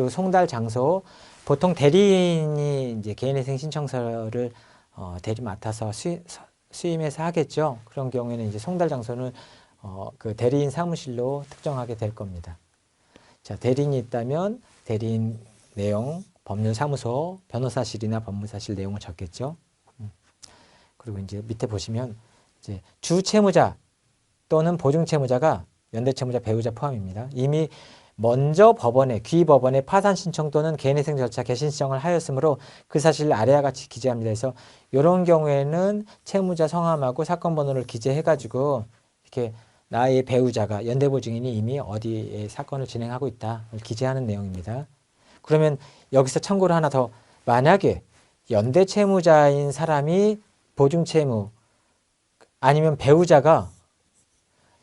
그리고 송달 장소 보통 대리인이 이제 개인회생 신청서를 어, 대리 맡아서 수, 수임해서 하겠죠. 그런 경우에는 이제 송달 장소는 어, 그 대리인 사무실로 특정하게 될 겁니다. 자, 대리인이 있다면 대리인 내용, 법률사무소, 변호사실이나 법무사실 내용을 적겠죠. 음. 그리고 이제 밑에 보시면 이제 주 채무자 또는 보증 채무자가 연대 채무자 배우자 포함입니다. 이미 먼저 법원에 귀 법원에 파산 신청 또는 개인회생 절차 개신 신청을 하였으므로 그 사실을 아래와 같이 기재합니다. 그래서 이런 경우에는 채무자 성함하고 사건 번호를 기재해 가지고 이렇게 나의 배우자가 연대보 증인이 이미 어디에 사건을 진행하고 있다 기재하는 내용입니다. 그러면 여기서 참고로 하나 더 만약에 연대 채무자인 사람이 보증 채무 아니면 배우자가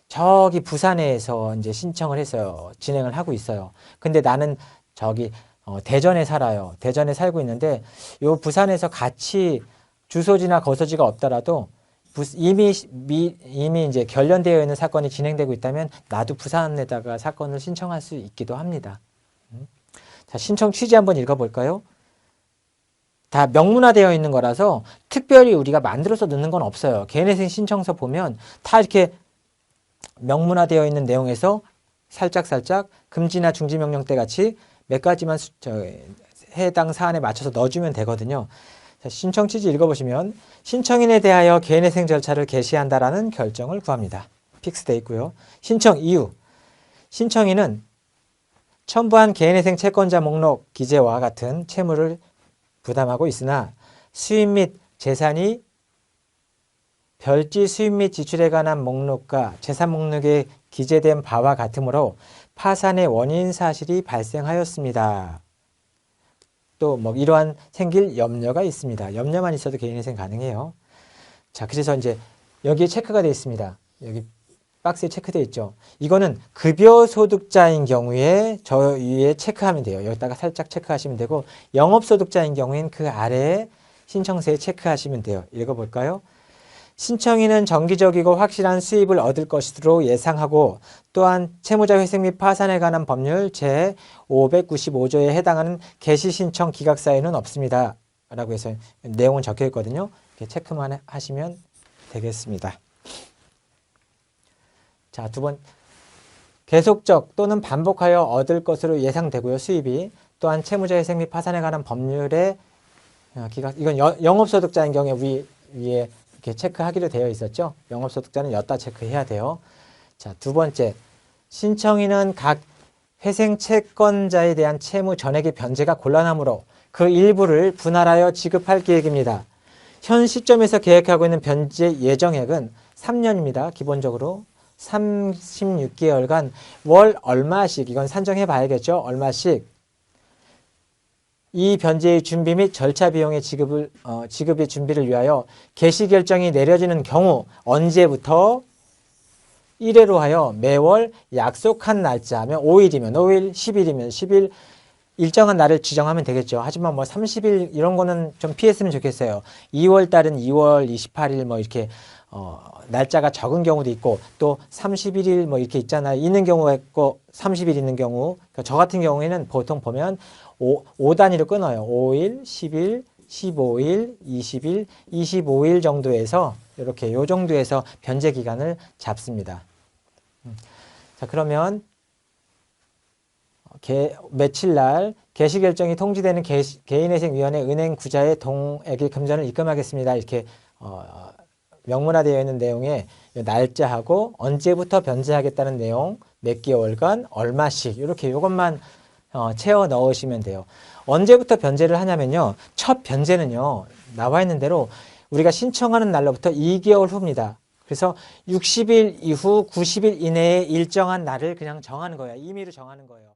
저기 부산에서 이제 신청을 해서 진행을 하고 있어요. 근데 나는 저기 어, 대전에 살아요. 대전에 살고 있는데 요 부산에서 같이 주소지나 거소지가 없더라도 부- 이미 미, 이미 이제 결련되어 있는 사건이 진행되고 있다면 나도 부산에다가 사건을 신청할 수 있기도 합니다. 음. 자, 신청 취지 한번 읽어볼까요? 다 명문화되어 있는 거라서 특별히 우리가 만들어서 넣는 건 없어요. 개인회생 신청서 보면 다 이렇게 명문화되어 있는 내용에서 살짝살짝 금지나 중지명령 때 같이 몇 가지만 수- 저, 해당 사안에 맞춰서 넣어주면 되거든요. 자, 신청 취지 읽어보시면 신청인에 대하여 개인회생 절차를 개시한다라는 결정을 구합니다. 픽스돼 있고요. 신청 이유 신청인은 첨부한 개인회생 채권자 목록 기재와 같은 채무를 부담하고 있으나 수입 및 재산이 별지 수입 및 지출에 관한 목록과 재산 목록에 기재된 바와 같으므로 파산의 원인 사실이 발생하였습니다. 또 뭐 이러한 생길 염려가 있습니다. 염려만 있어도 개인회생 가능해요. 자, 그래서 이제 여기에 체크가 되어 있습니다. 여기 박스에 체크되어 있죠. 이거는 급여 소득자인 경우에 저 위에 체크하면 돼요. 여기다가 살짝 체크하시면 되고 영업 소득자인 경우엔 그 아래에 신청서에 체크하시면 돼요. 읽어볼까요? 신청인은 정기적이고 확실한 수입을 얻을 것으로 예상하고 또한 채무자 회생 및 파산에 관한 법률 제 595조에 해당하는 개시 신청 기각 사유는 없습니다. 라고 해서 내용은 적혀 있거든요. 체크만 하시면 되겠습니다. 자, 두 번. 계속적 또는 반복하여 얻을 것으로 예상되고요. 수입이 또한 채무자 회생 및 파산에 관한 법률의 어, 기각 이건 여- 영업소득자인 경우에 위, 위에 이렇게 체크하기로 되어 있었죠. 영업소득자는 여따 체크해야 돼요. 자, 두 번째. 신청인은 각 회생 채권자에 대한 채무 전액의 변제가 곤란하므로 그 일부를 분할하여 지급할 계획입니다. 현 시점에서 계획하고 있는 변제 예정액은 3년입니다. 기본적으로 36개월간 월 얼마씩 이건 산정해 봐야겠죠. 얼마씩 이 변제의 준비 및 절차 비용의 지급을 어, 지급의 준비를 위하여 개시 결정이 내려지는 경우 언제부터? 1회로 하여 매월 약속한 날짜면 5일이면 5일, 10일이면 10일 일정한 날을 지정하면 되겠죠. 하지만 뭐 30일 이런 거는 좀 피했으면 좋겠어요. 2월 달은 2월 28일 뭐 이렇게 어, 날짜가 적은 경우도 있고 또 31일 뭐 이렇게 있잖아요. 있는 경우가 있고 30일 있는 경우. 그러니까 저 같은 경우에는 보통 보면 5, 5단위로 끊어요. 5일, 10일, 15일, 20일, 25일 정도에서 이렇게 요 정도에서 변제 기간을 잡습니다. 음. 자, 그러면 개, 며칠 날 개시 결정이 통지되는 개시, 개인회생위원회 은행 구자의 동액의 금전을 입금하겠습니다. 이렇게 어, 명문화되어 있는 내용에 이 날짜하고 언제부터 변제하겠다는 내용 몇 개월간 얼마씩 이렇게 이것만 어, 채워 넣으시면 돼요. 언제부터 변제를 하냐면요. 첫 변제는요. 나와 있는 대로 우리가 신청하는 날로부터 2개월 후입니다. 그래서 60일 이후 90일 이내에 일정한 날을 그냥 정하는 거예요. 임의로 정하는 거예요.